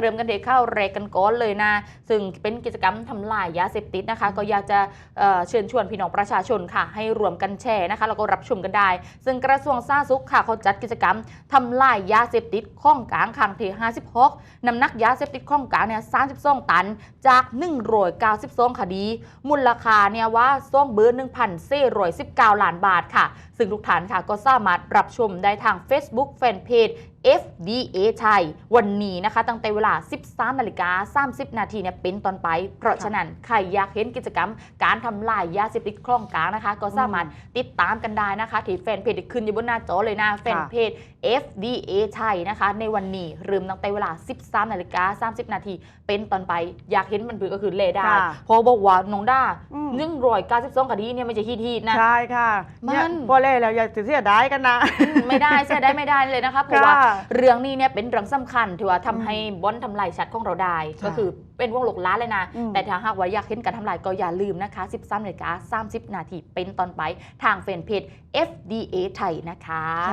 เริ่มกันที่เข้าแรกกันก่อนเลยนะ ซึ่งเป็นกิจกรรมทำลายยาเสพติดนะคะ ก็อยากจะเอ่อเชิญชวนพี่น้องประชาชนค่ะ ให้รวมกันแชร์นะคะแล้วก็รับชมกันได้ ซึ่งกระทรวงสาธารณสุขค่ะเขาจัดกิจกรรมทำลายยาเสพติดข้องกลางครั้งที่56น้ำหนักยาเสพติดข้องกลางเนี่ย32 ตันจาก192คดี มูลค่าเนี่ยว่าซ่องเบอร์1,419ล้านบาทค่ะ ซึ่งทุกท่านค่ะก็สามารถรับชมได้ทาง Facebook Fanpage FDA ไทยวันนี้นะคะตั้งแต่เวลา 13นาฬิกา30 นาทีเนี่ยเป็นตอนไป เพราะฉะนั้นใครอยากเห็นกิจกรรม การทำลายยาเสพติดคล่องกลางนะคะ ก็สามารถติดตามกันได้นะคะที่แฟนเพจที่ขึ้นอยู่บนหน้าจอเลยนะแฟนเพจ FDA ไทยนะคะ ในวันนี้เริ่มตั้งแต่เวลา 13นาฬิกา30 นาทีเป็นตอนไปอยากเห็นมันเผือก็คือเลได้ค่ะเพอบอกว่าน้องด้าอืมหนึ่งร้อยเก้าสิบสองคดีเนี่ยไม่ใช่ฮีทีนะใช่ค่ะมันเยพอเล่แล้วอย่าเสียดายกันนะไม่ได้เสียได้ไม่ได้เลยนะคะเพราะว่าค่ะเรื่องนี้เนี่ยเป็นเรื่องสำคัญที่ว่าทำให้บอนทำลายชัดของเราได้ค่ะก็คือเป็นวงหลกล้านเลยนะอืมแต่ถ้าหากว่าอยากเห็นการทำลายก็อย่าลืมนะคะ 13นาฬิกา30 นาทีเป็นตอนไปทางแฟนเพจ FDA ไทยนะคะ